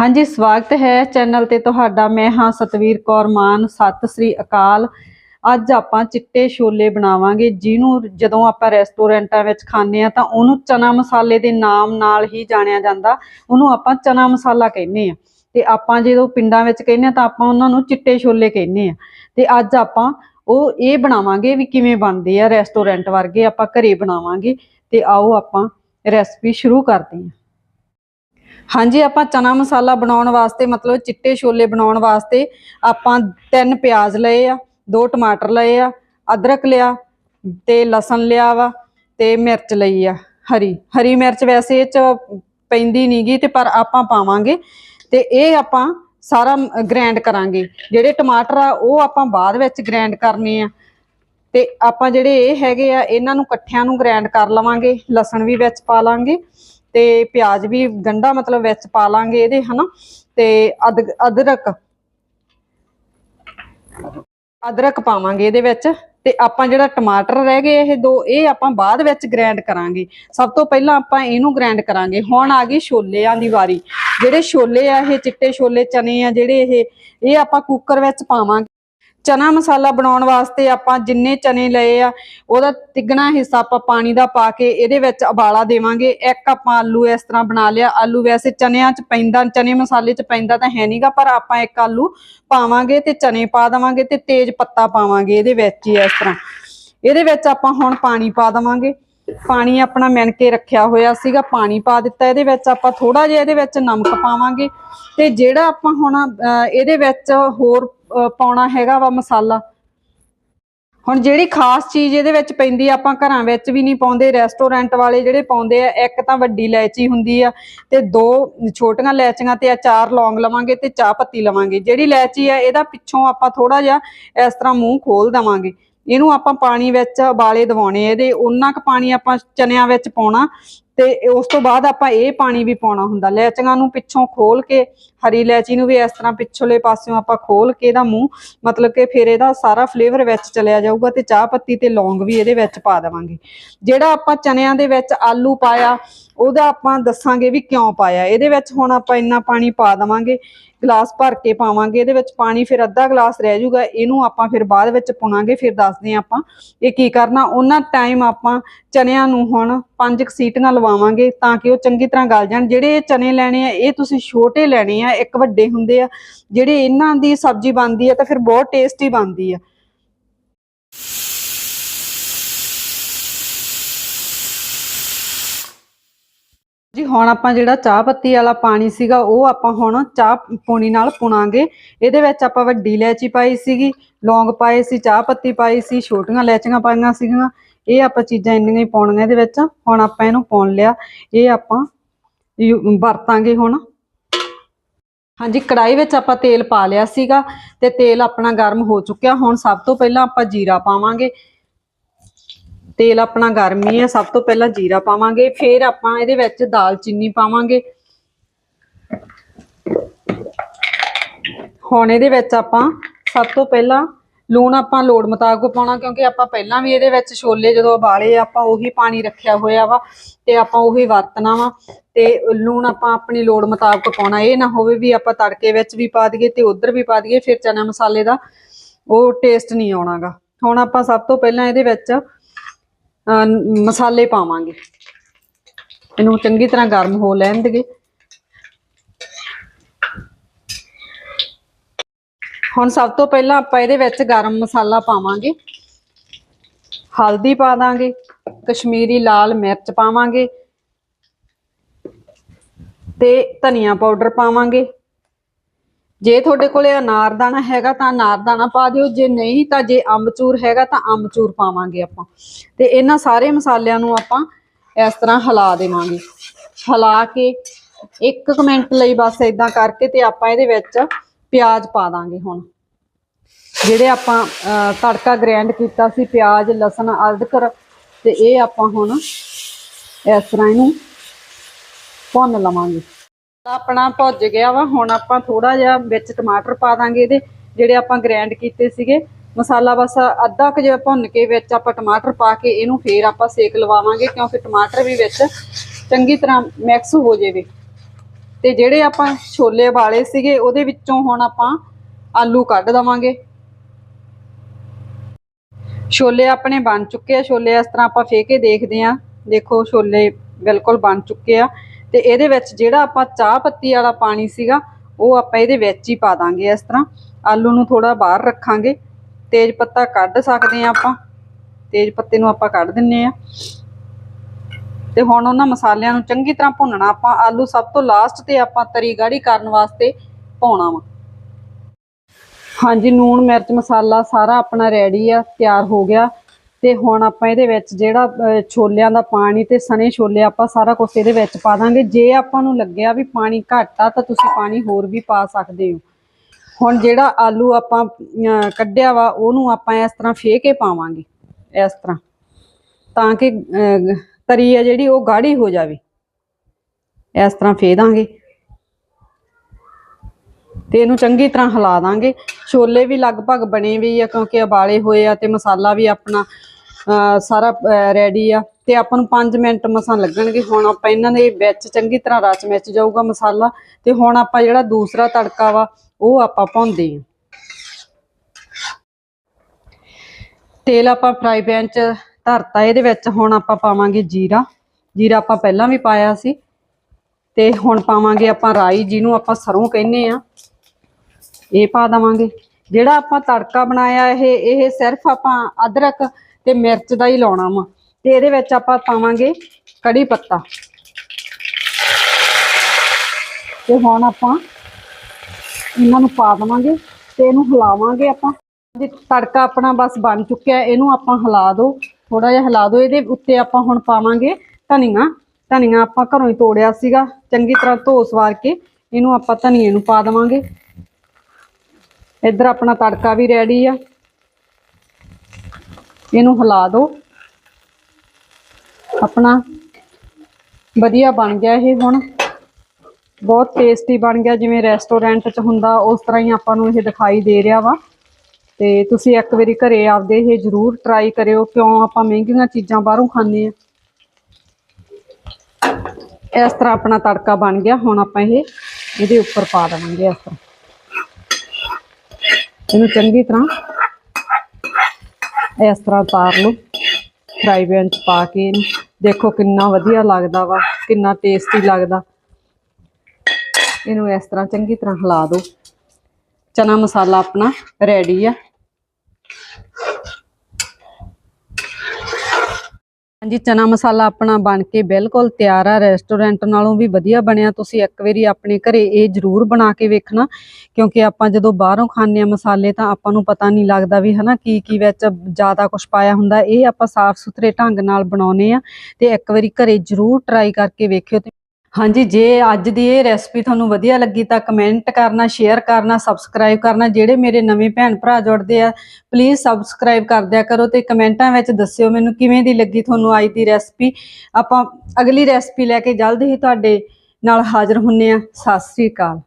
ਹਾਂਜੀ, ਸਵਾਗਤ ਹੈ ਚੈਨਲ ਤੇ ਤੁਹਾਡਾ। ਮੈਂ ਹਾਂ ਸਤਵੀਰ ਕੌਰ ਮਾਨ। ਸਤਿ ਸ੍ਰੀ ਅਕਾਲ। ਅੱਜ ਆਪਾਂ ਚਿੱਟੇ ਛੋਲੇ ਬਣਾਵਾਂਗੇ। ਜਿਹਨੂੰ ਜਦੋਂ ਆਪਾਂ ਰੈਸਟੋਰੈਂਟਾਂ ਵਿੱਚ ਖਾਂਦੇ ਆ ਤਾਂ ਉਹਨੂੰ ਚਨਾ ਮਸਾਲੇ ਦੇ ਨਾਮ ਨਾਲ ਹੀ ਜਾਣਿਆ ਜਾਂਦਾ। ਉਹਨੂੰ ਆਪਾਂ ਚਨਾ ਮਸਾਲਾ ਕਹਿੰਦੇ ਆ ਤੇ ਆਪਾਂ ਜਦੋਂ ਪਿੰਡਾਂ ਵਿੱਚ ਕਹਿੰਦੇ ਆ ਤਾਂ ਆਪਾਂ ਉਹਨਾਂ ਨੂੰ ਚਿੱਟੇ ਛੋਲੇ ਕਹਿੰਦੇ ਆ ਤੇ ਅੱਜ ਆਪਾਂ ਉਹ ਇਹ ਬਣਾਵਾਂਗੇ ਵੀ ਕਿਵੇਂ ਬਣਦੇ ਆ। ਰੈਸਟੋਰੈਂਟ ਵਰਗੇ ਆਪਾਂ ਘਰੇ ਬਣਾਵਾਂਗੇ। ਤੇ ਆਓ ਆਪਾਂ ਰੈਸਪੀ ਸ਼ੁਰੂ ਕਰਦੇ ਹਾਂ। ਹਾਂਜੀ, ਆਪਾਂ ਚਨਾ ਮਸਾਲਾ ਬਣਾਉਣ ਵਾਸਤੇ, ਮਤਲਬ ਚਿੱਟੇ ਛੋਲੇ ਬਣਾਉਣ ਵਾਸਤੇ ਆਪਾਂ ਤਿੰਨ ਪਿਆਜ਼ ਲਏ ਆ, ਦੋ ਟਮਾਟਰ ਲਏ ਆ, ਅਦਰਕ ਲਿਆ ਤੇ ਲਸਣ ਲਿਆ ਵਾ ਤੇ ਮਿਰਚ ਲਈ ਆ, ਹਰੀ। ਹਰੀ ਮਿਰਚ ਵੈਸੇ ਇਹ ਚ ਪੈਂਦੀ ਨਹੀਂਗੀ ਤੇ ਪਰ ਆਪਾਂ ਪਾਵਾਂਗੇ ਤੇ ਇਹ ਆਪਾਂ ਸਾਰਾ ਗ੍ਰਾਈਂਡ ਕਰਾਂਗੇ। ਜਿਹੜੇ ਟਮਾਟਰ ਆ, ਉਹ ਆਪਾਂ ਬਾਅਦ ਵਿੱਚ ਗ੍ਰਾਈਂਡ ਕਰਨੇ ਆ। ਤੇ ਆਪਾਂ ਜਿਹੜੇ ਇਹ ਹੈਗੇ ਆ, ਇਹਨਾਂ ਨੂੰ ਇਕੱਠਿਆਂ ਨੂੰ ਗ੍ਰਾਈਂਡ ਕਰ ਲਵਾਂਗੇ, ਲਸਣ ਵੀ ਵਿੱਚ ਪਾ ਲਾਂਗੇ ਤੇ ਪਿਆਜ਼ ਵੀ ਗੰਡਾ ਮਤਲਬ ਵਿੱਚ ਪਾ ਲਾਂਗੇ ਇਹਦੇ, ਹਨਾ? ਤੇ ਅਦ- ਅਦਰਕ। ਅਦਰਕ ਪਾਵਾਂਗੇ ਇਹਦੇ ਵਿੱਚ ਤੇ ਆਪਾਂ ਜਿਹੜਾ ਟਮਾਟਰ ਰਹਿ ਗਏ ਇਹ ਦੋ, ਇਹ ਆਪਾਂ ਬਾਅਦ ਵਿੱਚ ਗ੍ਰਾਈਂਡ ਕਰਾਂਗੇ। ਸਭ ਤੋਂ ਪਹਿਲਾਂ ਆਪਾਂ ਇਹਨੂੰ ਗ੍ਰਾਈਂਡ ਕਰਾਂਗੇ। ਹੁਣ ਆ ਗਈ ਛੋਲਿਆਂ ਦੀ ਵਾਰੀ। ਜਿਹੜੇ ਛੋਲੇ ਆ, ਇਹ ਚਿੱਟੇ ਛੋਲੇ, ਚਨੇ ਆ, ਜਿਹੜੇ ਇਹ ਇਹ ਆਪਾਂ ਕੁੱਕਰ ਵਿੱਚ ਪਾਵਾਂਗੇ। ਚਨਾ ਮਸਾਲਾ ਬਣਾਉਣ ਵਾਸਤੇ ਆਪਾਂ ਜਿੰਨੇ ਚਨੇ ਲਏ ਆ ਉਹਦਾ ਤਿੱਗਣਾ ਹਿੱਸਾ ਆਪਾਂ ਪਾਣੀ ਦਾ ਪਾ ਕੇ ਇਹਦੇ ਵਿੱਚ ਉਬਾਲਾ ਦੇਵਾਂਗੇ। ਇੱਕ ਆਪਾਂ ਆਲੂ ਇਸ ਤਰ੍ਹਾਂ ਬਣਾ ਲਿਆ। ਆਲੂ ਵੈਸੇ ਚਨਿਆਂ 'ਚ ਪੈਂਦਾ ਚਨੇ ਮਸਾਲੇ 'ਚ ਪੈਂਦਾ ਤਾਂ ਹੈ ਨਹੀਂਗਾ ਪਰ ਆਪਾਂ ਇੱਕ ਆਲੂ ਪਾਵਾਂਗੇ ਤੇ ਚਨੇ ਪਾ ਦੇਵਾਂਗੇ ਤੇ ਤੇਜ ਪੱਤਾ ਪਾਵਾਂਗੇ ਇਹਦੇ ਵਿੱਚ ਹੀ ਇਸ ਤਰ੍ਹਾਂ। ਇਹਦੇ ਵਿੱਚ ਆਪਾਂ ਹੁਣ ਪਾਣੀ ਪਾ ਦੇਵਾਂਗੇ। ਪਾਣੀ ਆਪਣਾ ਮਿਣ ਕੇ ਰੱਖਿਆ ਹੋਇਆ ਸੀਗਾ ਪਾਣੀ ਪਾ ਦਿੱਤਾ। ਇਹਦੇ ਵਿੱਚ ਆਪਾਂ ਥੋੜਾ ਜਿਹਾ ਇਹਦੇ ਵਿੱਚ ਨਮਕ ਪਾਵਾਂਗੇ ਤੇ ਜਿਹੜਾ ਆਪਾਂ ਹੁਣ ਅਹ, ਇਹਦੇ ਵਿੱਚ ਹੋਰ ਪਾਉਣਾ ਹੈਗਾ ਵਾ ਮਸਾਲਾ। ਹੁਣ ਜਿਹੜੀ ਖਾਸ ਚੀਜ਼ ਇਹਦੇ ਵਿੱਚ ਪੈਂਦੀ ਆ, ਆਪਾਂ ਘਰਾਂ ਵਿੱਚ ਵੀ ਨਹੀਂ ਪਾਉਂਦੇ ਰੈਸਟੋਰੈਂਟ ਵਾਲੇ ਜਿਹੜੇ ਪਾਉਂਦੇ ਆ, ਇੱਕ ਤਾਂ ਵੱਡੀ ਇਲਾਇਚੀ ਹੁੰਦੀ ਆ ਤੇ ਦੋ ਛੋਟੀਆਂ ਇਲਾਇਚੀਆਂ ਤੇ ਆ, ਚਾਰ ਲੌਂਗ ਲਵਾਂਗੇ ਤੇ ਚਾਹ ਪੱਤੀ ਲਵਾਂਗੇ। ਜਿਹੜੀ ਇਲਾਇਚੀ ਆ, ਇਹਦਾ ਪਿੱਛੋਂ ਆਪਾਂ ਥੋੜਾ ਜਿਹਾ ਇਸ ਤਰ੍ਹਾਂ ਮੂੰਹ ਖੋਲ ਦਵਾਂਗੇ। ਇਹਨੂੰ ਆਪਾਂ ਪਾਣੀ ਵਿੱਚ ਉਬਾਲੇ ਦਵਾਉਣੇ ਇਹਦੇ ਉਹਨਾਂ ਕ ਪਾਣੀ ਆਪਾਂ ਚਨਿਆਂ ਵਿੱਚ ਪਾਉਣਾ ਤੇ ਉਸ ਤੋਂ ਬਾਅਦ ਆਪਾਂ ਇਹ ਪਾਣੀ ਵੀ ਪਾਉਣਾ ਹੁੰਦਾ। ਇਲਾਇਚੀਆਂ ਨੂੰ ਪਿੱਛੋਂ ਖੋਲ ਕੇ, ਹਰੀ ਇਲਾਇਚੀ ਨੂੰ ਵੀ ਇਸ ਤਰ੍ਹਾਂ ਪਿਛਲੇ ਪਾਸਿਓਂ ਆਪਾਂ ਖੋਲ ਕੇ ਇਹਦਾ ਮੂੰਹ, ਮਤਲਬ ਕਿ ਫਿਰ ਇਹਦਾ ਸਾਰਾ ਫਲੇਵਰ ਵਿੱਚ ਚਲਿਆ ਜਾਊਗਾ ਤੇ ਚਾਹ ਪੱਤੀ ਤੇ ਲੌਂਗ ਵੀ ਇਹਦੇ ਵਿੱਚ ਪਾ ਦੇਵਾਂਗੇ। ਜਿਹੜਾ ਆਪਾਂ ਚਨਿਆਂ ਦੇ ਵਿੱਚ ਆਲੂ ਪਾਇਆ ਉਹਦਾ ਆਪਾਂ ਦੱਸਾਂਗੇ ਵੀ ਕਿਉਂ ਪਾਇਆ। ਇਹਦੇ ਵਿੱਚ ਹੁਣ ਆਪਾਂ ਇੰਨਾ ਪਾਣੀ ਪਾ ਦੇਵਾਂਗੇ, ਗਲਾਸ ਭਰ ਕੇ ਪਾਵਾਂਗੇ, ਇਹਦੇ ਵਿੱਚ ਪਾਣੀ ਫਿਰ ਅੱਧਾ ਗਲਾਸ ਰਹਿ ਜਾਊਗਾ, ਇਹਨੂੰ ਆਪਾਂ ਫਿਰ ਬਾਅਦ ਵਿੱਚ ਪੁਣਾਂਗੇ, ਫਿਰ ਦੱਸਦੇ ਹਾਂ ਆਪਾਂ ਇਹ ਕੀ ਕਰਨਾ। ਉਹਨਾਂ ਟਾਈਮ ਆਪਾਂ ਚਨਿਆਂ ਨੂੰ ਹੁਣ ਪੰਜ ਕੁ ਸੀਟੀਆਂ ਲਵਾਵਾਂਗੇ ਤਾਂ ਕਿ ਉਹ ਚੰਗੀ ਤਰ੍ਹਾਂ ਗਲ ਜਾਣ। ਜਿਹੜੇ ਇਹ ਚਨੇ ਲੈਣੇ ਆ, ਇਹ ਤੁਸੀਂ ਛੋਟੇ ਲੈਣੇ ਆ, ਇੱਕ ਵੱਡੇ ਹੁੰਦੇ ਆ। ਜਿਹੜੇ ਇਹਨਾਂ ਦੀ ਸਬਜ਼ੀ ਬਣਦੀ ਆ ਤਾਂ ਫਿਰ ਬਹੁਤ ਟੇਸਟੀ ਬਣਦੀ ਆ। ਜੀ, ਹੁਣ ਆਪਾਂ ਜਿਹੜਾ ਚਾਹ ਪੱਤੀ ਵਾਲਾ ਪਾਣੀ ਸੀਗਾ, ਉਹ ਆਪਾਂ ਹੁਣ ਚਾਹ ਪੋਣੀ ਨਾਲ ਪੁਣਾਂਗੇ। ਇਹਦੇ ਵਿੱਚ ਆਪਾਂ ਵੱਡੀ ਇਲਾਇਚੀ ਪਾਈ ਸੀਗੀ, ਲੌਂਗ ਪਾਏ ਸੀ, ਚਾਹ ਪੱਤੀ ਪਾਈ ਸੀ, ਛੋਟੀਆਂ ਇਲਾਇਚੀਆਂ ਪਾਈਆਂ ਸੀਗੀਆਂ। ਇਹ ਆਪਾਂ ਚੀਜ਼ਾਂ ਇੰਨੀਆਂ ਹੀ ਪਾਉਣੀਆਂ ਇਹਦੇ ਵਿੱਚ। ਹੁਣ ਆਪਾਂ ਇਹਨੂੰ ਪਾਉਣ ਲਿਆ। ਇਹ ਆਪਾਂ ਯੂ- ਵਰਤਾਂਗੇ ਹੁਣ। ਹਾਂਜੀ ਕੜਾਈ ਵਿੱਚ ਆਪਾਂ ਤੇਲ ਪਾ ਲਿਆ ਸੀਗਾ ਤੇ ਤੇਲ ਆਪਣਾ ਗਰਮ ਹੋ ਚੁੱਕਿਆ। ਹੁਣ ਸਭ ਤੋਂ ਪਹਿਲਾਂ ਆਪਾਂ ਜੀਰਾ ਪਾਵਾਂਗੇ। ਤੇਲ ਆਪਣਾ ਗਰਮ ਹੀ ਹੈ, ਸਭ ਤੋਂ ਪਹਿਲਾਂ ਜੀਰਾ ਪਾਵਾਂਗੇ, ਫਿਰ ਆਪਾਂ ਇਹਦੇ ਵਿੱਚ ਦਾਲਚੀਨੀ ਪਾਵਾਂਗੇ। ਹੁਣ ਇਹਦੇ ਵਿੱਚ ਆਪਾਂ ਸਭ ਤੋਂ ਪਹਿਲਾਂ ਲੂਣ ਆਪਾਂ ਲੋੜ ਮੁਤਾਬਕ ਪਾਉਣਾ, ਕਿਉਂਕਿ ਆਪਾਂ ਪਹਿਲਾਂ ਵੀ ਇਹਦੇ ਵਿੱਚ ਛੋਲੇ ਜਦੋਂ ਉਬਾਲੇ ਆਪਾਂ ਉਹੀ ਪਾਣੀ ਰੱਖਿਆ ਹੋਇਆ ਵਾ ਤੇ ਆਪਾਂ ਉਹੀ ਵਰਤਣਾ ਵਾ ਤੇ ਲੂਣ ਆਪਾਂ ਆਪਣੀ ਲੋੜ ਮੁਤਾਬਕ ਪਾਉਣਾ, ਇਹ ਨਾ ਹੋਵੇ ਵੀ ਆਪਾਂ ਤੜਕੇ ਵਿੱਚ ਵੀ ਪਾ ਦਈਏ ਤੇ ਉਧਰ ਵੀ ਪਾ ਦਈਏ, ਫਿਰ ਚਨਾ ਮਸਾਲੇ ਦਾ ਉਹ ਟੇਸਟ ਨਹੀਂ ਆਉਣਾਗਾ। ਹੁਣ ਆਪਾਂ ਸਭ ਤੋਂ ਪਹਿਲਾਂ ਇਹਦੇ ਵਿੱਚ ਮਸਾਲੇ ਪਾਵਾਂਗੇ। ਇਹਨੂੰ ਚੰਗੀ ਤਰ੍ਹਾਂ ਗਰਮ ਹੋ ਲੈਣ ਦੇਗੇ। ਹੁਣ ਸਭ ਤੋਂ ਪਹਿਲਾਂ ਆਪਾਂ ਇਹਦੇ ਵਿੱਚ ਗਰਮ ਮਸਾਲਾ ਪਾਵਾਂਗੇ। ਹਲਦੀ ਪਾ ਦਾਂਗੇ, ਕਸ਼ਮੀਰੀ ਲਾਲ ਮਿਰਚ ਪਾਵਾਂਗੇ। ਤੇ ਧਨੀਆ ਪਾਊਡਰ ਪਾਵਾਂਗੇ। ਜੇ ਤੁਹਾਡੇ ਕੋਲੇ ਅਨਾਰਦਾਨਾ ਹੈਗਾ ਤਾਂ ਅਨਾਰਦਾਨਾ ਪਾ ਦਿਓ ਜੇ ਨਹੀਂ ਤਾਂ ਜੇ ਅੰਬਚੂਰ ਹੈਗਾ ਤਾਂ ਅੰਬਚੂਰ ਪਾਵਾਂਗੇ ਆਪਾਂ। ਤੇ ਇਹਨਾਂ ਸਾਰੇ ਮਸਾਲਿਆਂ ਨੂੰ ਆਪਾਂ ਇਸ ਤਰ੍ਹਾਂ ਹਿਲਾ ਦੇਵਾਂਗੇ। ਹਿਲਾ ਕੇ ਇੱਕ ਮਿੰਟ ਲਈ ਬਸ ਇਦਾਂ ਕਰਕੇ ਤੇ ਆਪਾਂ ਇਹਦੇ ਵਿੱਚ ਪਿਆਜ਼ ਪਾ ਦਾਂਗੇ ਹੁਣ। ਜਿਹੜੇ ਆਪਾਂ ਅਹ, ਤੜਕਾ ਗ੍ਰੈਂਡ ਕੀਤਾ ਸੀ ਪਿਆਜ਼ ਲਸਣ ਅਦਰਕ ਤੇ ਇਹ ਆਪਾਂ ਹੁਣ ਇਸ ਤਰ੍ਹਾਂ ਇਹਨੂੰ ਭੁੰਨ ਲਵਾਂਗੇ। ਆਪਣਾ ਭੁੱਜ ਗਿਆ ਵਾ, ਹੁਣ ਆਪਾਂ ਥੋੜਾ ਜਿਹਾ ਵਿੱਚ ਟਮਾਟਰ ਪਾ ਦਾਂਗੇ ਇਹਦੇ, ਜਿਹੜੇ ਆਪਾਂ ਗ੍ਰਾਈਂਡ ਕੀਤੇ ਸੀਗੇ। ਮਸਾਲਾ ਬਸ ਅੱਧਾ ਕੁ ਜਿਹਾ ਭੁੰਨ ਕੇ ਵਿੱਚ ਆਪਾਂ ਟਮਾਟਰ ਪਾ ਕੇ ਇਹਨੂੰ ਫੇਰ ਆਪਾਂ ਸੇਕ ਲਵਾਵਾਂਗੇ, ਕਿਉਂਕਿ ਟਮਾਟਰ ਵੀ ਵਿੱਚ ਚੰਗੀ ਤਰ੍ਹਾਂ ਮਿਕਸ ਹੋ ਜਾਵੇ। ਤੇ ਜਿਹੜੇ ਆਪਾਂ ਛੋਲੇ ਵਾਲੇ ਸੀਗੇ, ਉਹਦੇ ਵਿੱਚੋਂ ਹੁਣ ਆਪਾਂ ਆਲੂ ਕੱਢ ਦਵਾਂਗੇ। ਛੋਲੇ ਆਪਣੇ ਬਣ ਚੁੱਕੇ ਆ, ਛੋਲੇ ਇਸ ਤਰ੍ਹਾਂ ਆਪਾਂ ਫੇਕੇ ਦੇਖਦੇ ਆ। ਦੇਖੋ, ਛੋਲੇ ਬਿਲਕੁਲ ਬਣ ਚੁੱਕੇ ਆ। ਤੇ ਇਹਦੇ ਵਿੱਚ ਜਿਹੜਾ ਆਪਾਂ ਚਾਹ ਪੱਤੀ ਵਾਲਾ ਪਾਣੀ ਸੀਗਾ, ਉਹ ਆਪਾਂ ਇਹਦੇ ਵਿੱਚ ਹੀ ਪਾ ਦਾਂਗੇ ਇਸ ਤਰ੍ਹਾਂ। ਆਲੂ ਨੂੰ ਥੋੜਾ ਬਾਹਰ ਰੱਖਾਂਗੇ। ਤੇਜ ਪੱਤਾ ਕੱਢ ਸਕਦੇ ਆ ਆਪਾਂ। ਤੇਜ ਪੱਤੇ ਨੂੰ ਆਪਾਂ ਕੱਢ ਦਿੰਨੇ ਆ ਤੇ ਹੁਣ ਉਹਨਾਂ ਮਸਾਲਿਆਂ ਨੂੰ ਚੰਗੀ ਤਰ੍ਹਾਂ ਭੁੰਨਣਾ। ਆਪਾਂ ਆਲੂ ਸਭ ਤੋਂ ਲਾਸਟ ਤੇ ਆਪਾਂ ਤਰੀ ਗਾੜੀ ਕਰਨ ਵਾਸਤੇ ਪਾਉਣਾ ਵਾ। ਹਾਂਜੀ ਨੂਣ ਮਿਰਚ, ਮਸਾਲਾ ਸਾਰਾ ਆਪਣਾ ਰੈਡੀ ਆ, ਤਿਆਰ ਹੋ ਗਿਆ। ਤੇ ਹੁਣ ਆਪਾਂ ਇਹਦੇ ਵਿੱਚ ਜਿਹੜਾ ਛੋਲਿਆਂ ਦਾ ਪਾਣੀ ਤੇ ਸਣੇ ਛੋਲੇ ਆਪਾਂ ਸਾਰਾ ਕੁਝ ਇਹਦੇ ਵਿੱਚ ਪਾ ਦਾਂਗੇ। ਜੇ ਆਪਾਂ ਨੂੰ ਲੱਗਿਆ ਵੀ ਪਾਣੀ ਘੱਟ ਆ ਤਾਂ ਤੁਸੀਂ ਪਾਣੀ ਹੋਰ ਵੀ ਪਾ ਸਕਦੇ ਹੋ। ਹੁਣ ਜਿਹੜਾ ਆਲੂ ਆਪਾਂ ਅਹ, ਕੱਢਿਆ ਵਾ ਉਹਨੂੰ ਆਪਾਂ ਇਸ ਤਰ੍ਹਾਂ ਫੇਹ ਕੇ ਪਾਵਾਂਗੇ ਇਸ ਤਰ੍ਹਾਂ। ਤਾਂ ਕਿ ਅਹ, ਤਰੀ ਆ ਜਿਹੜੀ ਉਹ ਗਾੜੀ ਹੋ ਜਾਵੇ। ਇਸ ਤਰ੍ਹਾਂ ਫੇਹ ਦਾਂਗੇ। ਤੇ ਇਹਨੂੰ ਚੰਗੀ ਤਰ੍ਹਾਂ ਹਿਲਾ ਦਾਂਗੇ। ਛੋਲੇ ਵੀ ਲਗਭਗ ਬਣੇ ਵੀ ਆ ਕਿਉਂਕਿ ਉਬਾਲੇ ਹੋਏ ਆ ਤੇ ਮਸਾਲਾ ਵੀ ਆਪਣਾ ਅਹ, ਸਾਰਾ ਰੈਡੀ ਆ। ਤੇ ਆਪਾਂ ਨੂੰ 5 ਮਿੰਟ ਮਸਾਂ ਲੱਗਣਗੇ। ਹੁਣ ਆਪਾਂ ਇਹਨਾਂ ਦੇ ਵਿੱਚ ਚੰਗੀ ਤਰ੍ਹਾਂ ਰਚ ਮਿਚ ਜਾਊਗਾ ਮਸਾਲਾ। ਤੇ ਹੁਣ ਆਪਾਂ ਜਿਹੜਾ ਦੂਸਰਾ ਤੜਕਾ ਵਾ ਉਹ ਆਪਾਂ ਪਾਉਂਦੇ ਆ ਤੇਲ ਆਪਾਂ ਫਰਾਈ ਪੈਨ 'ਚ ਧਰਤਾ ਇਹਦੇ ਵਿੱਚ ਹੁਣ ਆਪਾਂ ਪਾਵਾਂਗੇ ਜੀਰਾ। ਜੀਰਾ ਆਪਾਂ ਪਹਿਲਾਂ ਵੀ ਪਾਇਆ ਸੀ। ਤੇ ਹੁਣ ਪਾਵਾਂਗੇ ਆਪਾਂ ਰਾਈ ਜਿਹਨੂੰ ਆਪਾਂ ਸਰੋਂ ਕਹਿੰਦੇ ਆ ਇਹ ਪਾ ਦਵਾਂਗੇ। ਜਿਹੜਾ ਆਪਾਂ ਤੜਕਾ ਬਣਾਇਆ ਇਹ ਇਹ ਸਿਰਫ ਆਪਾਂ ਅਦਰਕ ਤੇ ਮਿਰਚ ਦਾ ਹੀ ਲਾਉਣਾ ਵਾ ਤੇ ਇਹਦੇ ਵਿੱਚ ਆਪਾਂ ਪਾਵਾਂਗੇ ਕੜੀ ਪੱਤਾ। ਤੇ ਹੁਣ ਆਪਾਂ ਇਹਨਾਂ ਨੂੰ ਪਾ ਦਵਾਂਗੇ ਤੇ ਇਹਨੂੰ ਹਿਲਾਵਾਂਗੇ ਆਪਾਂ। ਜੇ ਤੜਕਾ ਆਪਣਾ ਬਸ ਬਣ ਚੁੱਕਿਆ, ਇਹਨੂੰ ਆਪਾਂ ਹਿਲਾ ਦਿਓ ਥੋੜਾ ਜਿਹਾ ਹਿਲਾ ਦਿਓ ਇਹਦੇ ਉੱਤੇ ਆਪਾਂ ਹੁਣ ਪਾਵਾਂਗੇ ਧਨੀਆ। ਧਨੀਆ ਆਪਾਂ ਘਰੋਂ ਹੀ ਤੋੜਿਆ ਸੀਗਾ, ਚੰਗੀ ਤਰ੍ਹਾਂ ਧੋ ਸਵਾਰ ਕੇ ਇਹਨੂੰ ਆਪਾਂ ਧਨੀਏ ਨੂੰ ਪਾ ਦੇਵਾਂਗੇ। ਇੱਧਰ ਆਪਣਾ ਤੜਕਾ ਵੀ ਰੈਡੀ ਆ। ਇਹਨੂੰ ਹਿਲਾ ਦਿਓ ਆਪਣਾ ਵਧੀਆ ਬਣ ਗਿਆ ਇਹ ਹੁਣ। ਬਹੁਤ ਟੇਸਟੀ ਬਣ ਗਿਆ, ਜਿਵੇਂ ਰੈਸਟੋਰੈਂਟ 'ਚ ਹੁੰਦਾ, ਉਸ ਤਰ੍ਹਾਂ ਹੀ ਆਪਾਂ ਨੂੰ ਇਹ ਦਿਖਾਈ ਦੇ ਰਿਹਾ ਵਾ। ਤੇ ਤੁਸੀਂ ਇੱਕ ਵਾਰੀ ਘਰੇ ਆਪਦੇ ਇਹ ਜ਼ਰੂਰ ਟਰਾਈ ਕਰਿਓ, ਕਿਉਂ ਆਪਾਂ ਮਹਿੰਗੀਆਂ ਚੀਜ਼ਾਂ ਬਾਹਰੋਂ ਖਾਂਦੇ ਆ। ਇਸ ਤਰ੍ਹਾਂ ਆਪਣਾ ਤੜਕਾ ਬਣ ਗਿਆ, ਹੁਣ ਆਪਾਂ ਇਹ ਇਹਦੇ ਉੱਪਰ ਪਾ ਦੇਵਾਂਗੇ ਇਸ ਤਰ੍ਹਾਂ। ਇਹਨੂੰ ਚੰਗੀ ਤਰ੍ਹਾਂ ਇਸ ਤਰ੍ਹਾਂ ਉਤਾਰ ਲਓ। ਫਰਾਈ ਪੈਨ ਚ ਪਾ ਕੇ ਇਹਨੂੰ। ਦੇਖੋ ਕਿੰਨਾ ਵਧੀਆ ਲੱਗਦਾ ਵਾ, ਕਿੰਨਾ ਟੇਸਟੀ ਲੱਗਦਾ। ਇਹਨੂੰ ਇਸ ਤਰ੍ਹਾਂ ਚੰਗੀ ਤਰ੍ਹਾਂ ਹਿਲਾ ਦਿਓ। ਚਨਾ ਮਸਾਲਾ ਆਪਣਾ ਰੈਡੀ ਆ। ਹਾਂਜੀ, ਚਨਾ ਮਸਾਲਾ ਆਪਣਾ ਬਣ ਕੇ ਬਿਲਕੁਲ ਤਿਆਰ ਆ ਰੈਸਟੋਰੈਂਟ ਨਾਲੋਂ ਵੀ ਵਧੀਆ ਬਣਿਆ। ਤੁਸੀਂ ਇੱਕ ਵਾਰੀ ਆਪਣੇ ਘਰੇ ਇਹ ਜ਼ਰੂਰ ਬਣਾ ਕੇ ਵੇਖਣਾ, ਕਿਉਂਕਿ ਆਪਾਂ ਜਦੋਂ ਬਾਹਰੋਂ ਖਾਂਦੇ ਆ ਮਸਾਲੇ ਤਾਂ ਆਪਾਂ ਨੂੰ ਪਤਾ ਨਹੀਂ ਲੱਗਦਾ ਵੀ ਹਨਾ ਕੀ ਕੀ ਵਿੱਚ ਜ਼ਿਆਦਾ ਕੁਝ ਪਾਇਆ ਹੁੰਦਾ। ਇਹ ਆਪਾਂ ਸਾਫ਼ ਸੁਥਰੇ ਢੰਗ ਨਾਲ ਬਣਾਉਨੇ ਆ ਤੇ ਇੱਕ ਵਾਰੀ ਘਰੇ ਜ਼ਰੂਰ ਟਰਾਈ ਕਰਕੇ ਵੇਖਿਓ ਹਾਂਜੀ, ਜੇ ਅੱਜ ਦੀ ਇਹ ਰੈਸਪੀ ਤੁਹਾਨੂੰ ਵਧੀਆ ਲੱਗੀ ਤਾਂ ਕਮੈਂਟ ਕਰਨਾ ਸ਼ੇਅਰ ਕਰਨਾ ਸਬਸਕ੍ਰਾਈਬ ਕਰਨਾ, ਜਿਹੜੇ ਮੇਰੇ ਨਵੇਂ ਭੈਣ ਭਰਾ ਜੁੜਦੇ ਆ ਪਲੀਜ਼ ਸਬਸਕ੍ਰਾਈਬ ਕਰ ਦਿਆ ਕਰੋ ਤੇ ਕਮੈਂਟਾਂ ਵਿੱਚ ਦੱਸਿਓ ਮੈਨੂੰ ਕਿਵੇਂ ਦੀ ਲੱਗੀ ਤੁਹਾਨੂੰ ਅੱਜ ਦੀ ਰੈਸਪੀ ਆਪਾਂ ਅਗਲੀ ਰੈਸਪੀ ਲੈ ਕੇ ਜਲਦ ਹੀ ਤੁਹਾਡੇ ਨਾਲ ਹਾਜ਼ਰ ਹੁੰਨੇ ਆ। ਸਤਿ ਸ੍ਰੀ ਅਕਾਲ।